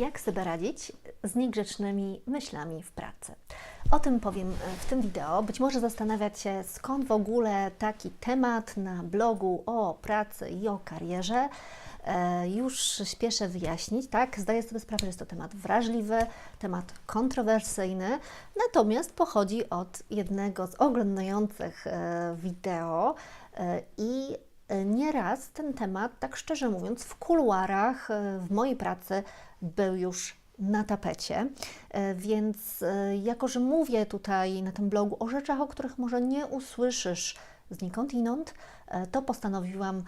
Jak sobie radzić z niegrzecznymi myślami w pracy? O tym powiem w tym wideo. Być może zastanawiać się, skąd w ogóle taki temat na blogu o pracy i o karierze. E, Już śpieszę wyjaśnić, tak? Zdaję sobie sprawę, że jest to temat wrażliwy, temat kontrowersyjny, natomiast pochodzi od jednego z oglądających e, wideo e, i e, nieraz ten temat, tak szczerze mówiąc, w kuluarach e, w mojej pracy był już na tapecie. E, Więc e, jako, że mówię tutaj na tym blogu o rzeczach, o których może nie usłyszysz znikąd inąd, e, to postanowiłam e,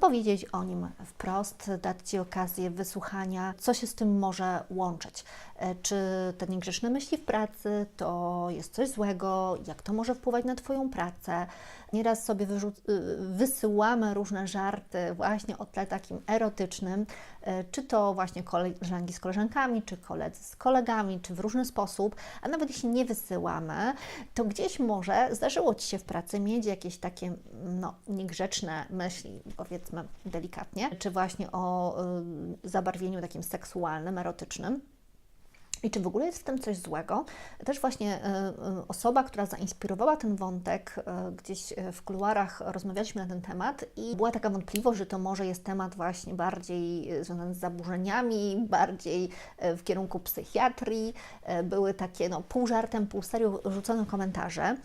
powiedzieć o nim wprost, dać Ci okazję wysłuchania, co się z tym może łączyć. E, Czy te niegrzeczne myśli w pracy to jest coś złego, jak to może wpływać na Twoją pracę. Nieraz sobie y, wysyłamy różne żarty właśnie o tle takim erotycznym, e, czy to właśnie koleżanki z koleżankami, czy koledzy z kolegami, czy w różny sposób, a nawet jeśli nie wysyłamy, to gdzieś może zdarzyło Ci się w pracy mieć jakieś takie no, niegrzeczne myśli, powiedzmy delikatnie, czy właśnie o y, zabarwieniu takim seksualnym, erotycznym. I czy w ogóle jest w tym coś złego? Też właśnie e, e, osoba, która zainspirowała ten wątek, gdzieś w kuluarach rozmawialiśmy na ten temat i była taka wątpliwość, że to może jest temat właśnie bardziej związany z zaburzeniami, bardziej w kierunku psychiatrii. Były takie no, pół żartem, pół serio rzucone komentarze.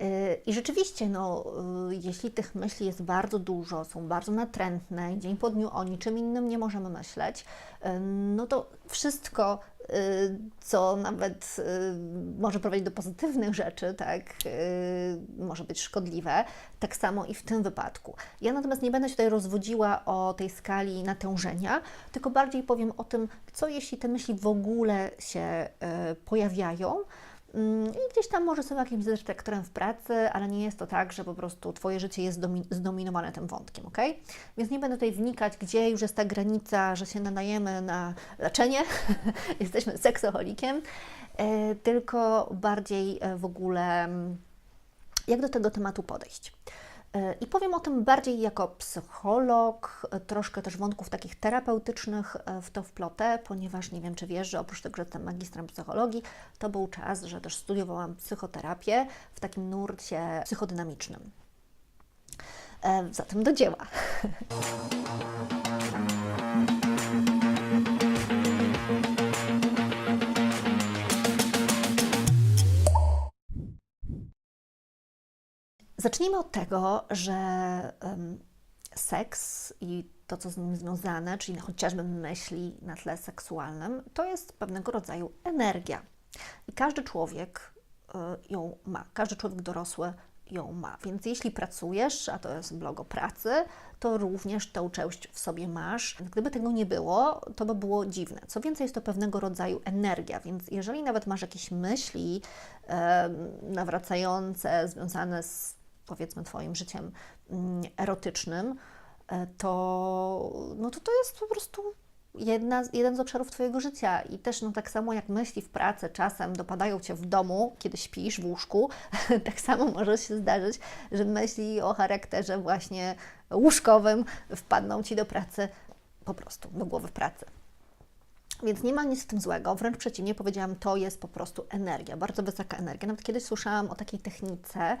E, I rzeczywiście, no, e, jeśli tych myśli jest bardzo dużo, są bardzo natrętne, dzień po dniu o niczym innym nie możemy myśleć, e, no to wszystko, y, co nawet y, może prowadzić do pozytywnych rzeczy, tak, y, może być szkodliwe, tak samo i w tym wypadku. Ja natomiast nie będę się tutaj rozwodziła o tej skali natężenia, tylko bardziej powiem o tym, co jeśli te myśli w ogóle się y, pojawiają. Mm, I gdzieś tam może są jakimś dyrektorem w pracy, ale nie jest to tak, że po prostu Twoje życie jest domi- zdominowane tym wątkiem, ok? Więc nie będę tutaj wnikać, gdzie już jest ta granica, że się nadajemy na leczenie, jesteśmy seksoholikiem, e, tylko bardziej e, w ogóle mm, jak do tego tematu podejść. I powiem o tym bardziej jako psycholog, troszkę też wątków takich terapeutycznych e, w to wplotę, ponieważ nie wiem, czy wiesz, że oprócz tego, że jestem magistrem psychologii, to był czas, że też studiowałam psychoterapię w takim nurcie psychodynamicznym. E, Zatem do dzieła. Zacznijmy od tego, że em, seks i to, co z nim związane, czyli chociażby myśli na tle seksualnym, to jest pewnego rodzaju energia. I każdy człowiek y, ją ma, każdy człowiek dorosły ją ma. Więc jeśli pracujesz, a to jest blog o pracy, to również tę część w sobie masz. Gdyby tego nie było, to by było dziwne. Co więcej, jest to pewnego rodzaju energia, więc jeżeli nawet masz jakieś myśli nawracające, związane z powiedzmy Twoim życiem mm, erotycznym, e, to, no to to jest po prostu jedna, jeden z obszarów Twojego życia. I też no, tak samo jak myśli w pracy czasem dopadają Cię w domu, kiedy śpisz w łóżku, tak samo może się zdarzyć, że myśli o charakterze właśnie łóżkowym wpadną Ci do pracy po prostu, do głowy w pracy. Więc nie ma nic w tym złego, wręcz przeciwnie, powiedziałam, to jest po prostu energia, bardzo wysoka energia. Nawet kiedyś słyszałam o takiej technice,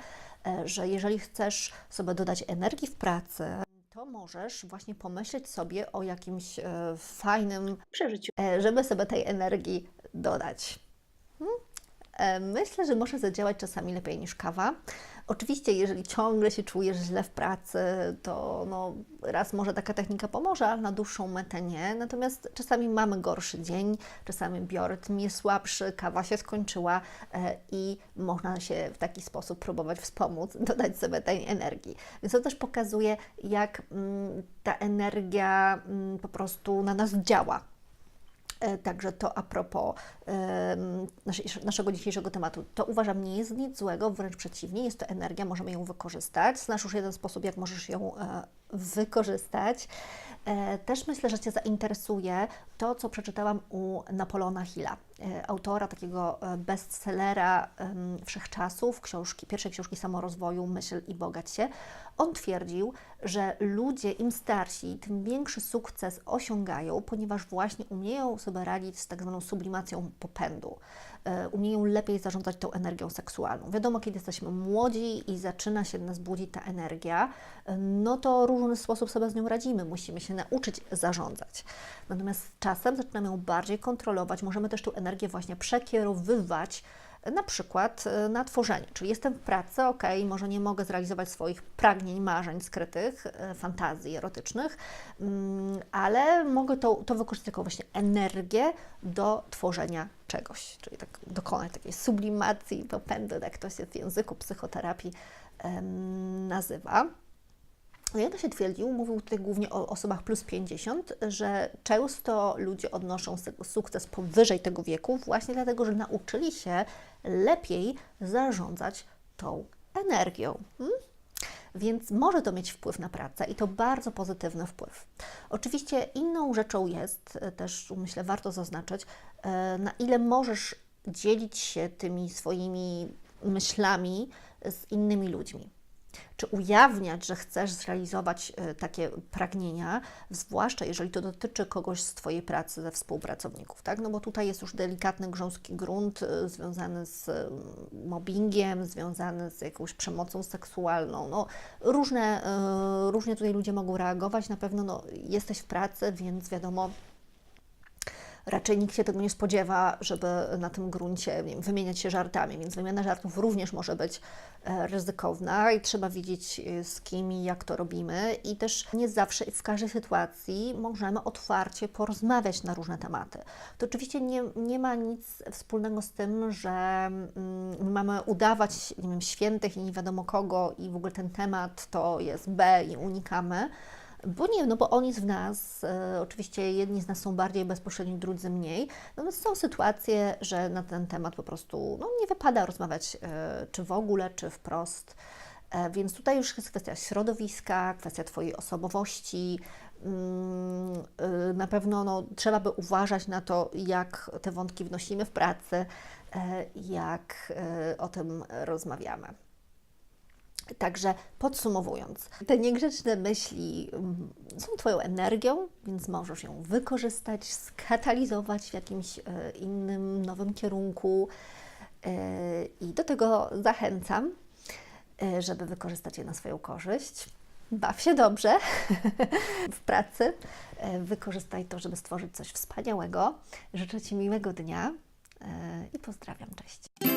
e, że jeżeli chcesz sobie dodać energii w pracy, to możesz właśnie pomyśleć sobie o jakimś e, fajnym przeżyciu, e, żeby sobie tej energii dodać. Hmm? E, Myślę, że może zadziałać czasami lepiej niż kawa. Oczywiście, jeżeli ciągle się czujesz źle w pracy, to no, raz może taka technika pomoże, ale na dłuższą metę nie. Natomiast czasami mamy gorszy dzień, czasami biorytm jest słabszy, kawa się skończyła e, i można się w taki sposób próbować wspomóc, dodać sobie tej energii. Więc to też pokazuje, jak mm, ta energia mm, po prostu na nas działa. E, Także to a propos naszego dzisiejszego tematu. To uważam nie jest nic złego, wręcz przeciwnie, jest to energia, możemy ją wykorzystać. Znasz już jeden sposób, jak możesz ją e, wykorzystać. E, Też myślę, że Cię zainteresuje to, co przeczytałam u Napoleona Hilla, e, autora takiego e, bestsellera wszechczasów, książki, pierwszej książki samorozwoju Myśl i bogać się. on twierdził, że ludzie im starsi, tym większy sukces osiągają, ponieważ właśnie umieją sobie radzić z tak zwaną sublimacją popędu. E, Umieją lepiej zarządzać tą energią seksualną. Wiadomo, kiedy jesteśmy młodzi i zaczyna się nas budzić ta energia, e, no to różny sposób sobie z nią radzimy. Musimy się nauczyć zarządzać. Natomiast czasem zaczynamy ją bardziej kontrolować. Możemy też tą energię właśnie przekierowywać na przykład e, na tworzenie. Czyli jestem w pracy, ok, może nie mogę zrealizować swoich pragnień, marzeń skrytych, e, fantazji erotycznych, mm, ale mogę to, to wykorzystać jako właśnie energię do tworzenia czegoś, czyli tak dokonać takiej sublimacji popędu, jak to się w języku psychoterapii nazywa. No jak to się twierdził, mówił tutaj głównie o osobach plus 50, że często ludzie odnoszą su- sukces powyżej tego wieku właśnie dlatego, że nauczyli się lepiej zarządzać tą energią. Hmm? Więc może to mieć wpływ na pracę i to bardzo pozytywny wpływ. Oczywiście inną rzeczą jest, e, też myślę warto zaznaczyć, e, na ile możesz dzielić się tymi swoimi myślami z innymi ludźmi czy ujawniać, że chcesz zrealizować e, takie pragnienia, zwłaszcza jeżeli to dotyczy kogoś z Twojej pracy, ze współpracowników, tak? No bo tutaj jest już delikatny, grząski grunt e, związany z mm, mobbingiem, związany z jakąś przemocą seksualną. No, różne, e, różnie tutaj ludzie mogą reagować. Na pewno no, jesteś w pracy, więc wiadomo, raczej nikt się tego nie spodziewa, żeby na tym gruncie wiem, wymieniać się żartami, więc wymiana żartów również może być e, ryzykowna i trzeba wiedzieć e, z kim i jak to robimy i też nie zawsze i w każdej sytuacji możemy otwarcie porozmawiać na różne tematy. To oczywiście nie, nie ma nic wspólnego z tym, że mm, mamy udawać nie wiem, świętych i nie wiadomo kogo i w ogóle ten temat to jest B i unikamy. Bo nie, no bo on jest w nas. E, oczywiście jedni z nas są bardziej bezpośredni, drudzy mniej. Natomiast są sytuacje, że na ten temat po prostu no, nie wypada rozmawiać, e, czy w ogóle, czy wprost. E, więc tutaj już jest kwestia środowiska, kwestia Twojej osobowości. Mm, e, Na pewno no, trzeba by uważać na to, jak te wątki wnosimy w pracy, e, jak e, o tym rozmawiamy. Także podsumowując, te niegrzeczne myśli mm, są Twoją energią, więc możesz ją wykorzystać, skatalizować w jakimś e, innym, nowym kierunku. E, I do tego zachęcam, e, żeby wykorzystać je na swoją korzyść. Baw się dobrze w pracy. Wykorzystaj to, żeby stworzyć coś wspaniałego. Życzę Ci miłego dnia i pozdrawiam. Cześć.